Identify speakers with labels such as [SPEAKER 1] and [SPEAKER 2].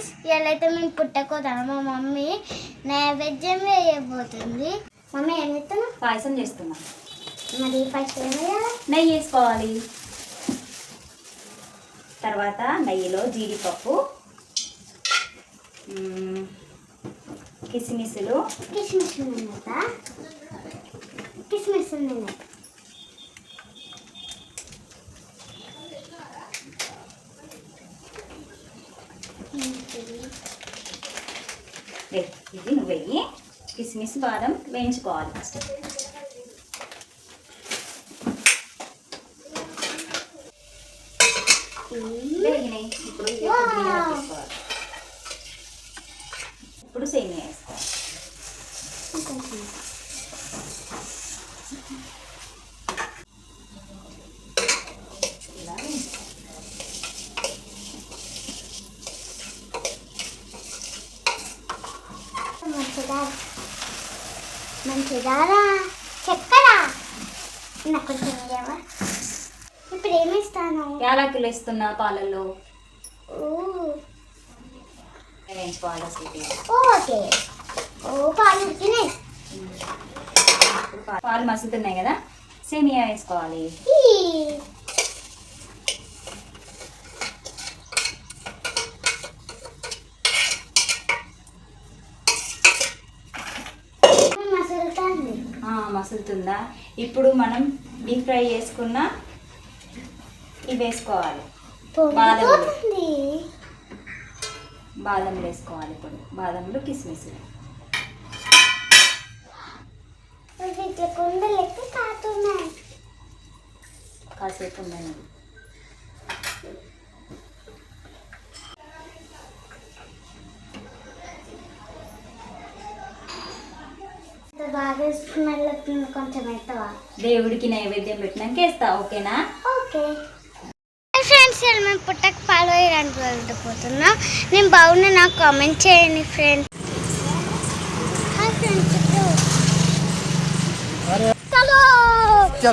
[SPEAKER 1] Friends ఇవాళైతే మేము పుట్టకోతాను మా mummy నైవేద్యం వేయబోతుంది. మమ్మీ ఏం చెప్తాను
[SPEAKER 2] పాయసం చేస్తున్నా.
[SPEAKER 1] మరి ఫస్ట్ ఏం వేయాలి
[SPEAKER 2] నెయ్యి వేసుకోవాలి. తర్వాత నెయ్యిలో జీడిపప్పు కిస్మిస్లు.
[SPEAKER 1] కిస్మిస్ కిస్మిస్ ఉన్నాయి.
[SPEAKER 2] ఇది నువ్వు వెయ్యి. కిస్మిస్ బాదం వేయించుకోవాలి ఫస్ట్ వేగినాయి ఇప్పుడు తీసుకోవాలి ఇప్పుడు సేమియా వేసుకోవాలి ఇలా వేయించుకోవాలి.
[SPEAKER 1] మంచిదా మంచిదారా చక్కర నాకు కొంచెం? ఇప్పుడు ఏమి ఇస్తాను?
[SPEAKER 2] యాలకులు వేస్తున్నా పాలల్లో. వేయించుకోవాలి.
[SPEAKER 1] ఓకే. ఓ పాలు ఉడికినాయి
[SPEAKER 2] పాలు మసులుతున్నాయి కదా. సేమియా వేసుకోవాలి.
[SPEAKER 1] మసులుతుందా?
[SPEAKER 2] ఇప్పుడు మనం డీప్ ఫ్రై చేసుకున్న ఇవి వేసుకోవాలి.
[SPEAKER 1] పొంగిపోతుంది
[SPEAKER 2] బాదంలు వేసుకోవాలి. ఇప్పుడు. బాదంలు కిస్మిస్లు
[SPEAKER 1] కాతున్నాయి
[SPEAKER 2] కాసేపు ఉండండి.
[SPEAKER 1] బాగా స్మెల్ వస్తుంది కొంచెం ఎత్తవా
[SPEAKER 2] దేవుడికి నైవేద్యం పెట్టినాక వేస్తా ఓకేనా?
[SPEAKER 1] ఓకే. ఫ్రెండ్స్ మేము పుట్టక ఫాలో అయ్యడానికి వెళ్ళిపోతున్నాం నేను బాగున్నా నాకు కామెంట్ చేయండి ఫ్రెండ్స్. హాయ్ ఫ్రెండ్స్ చలో.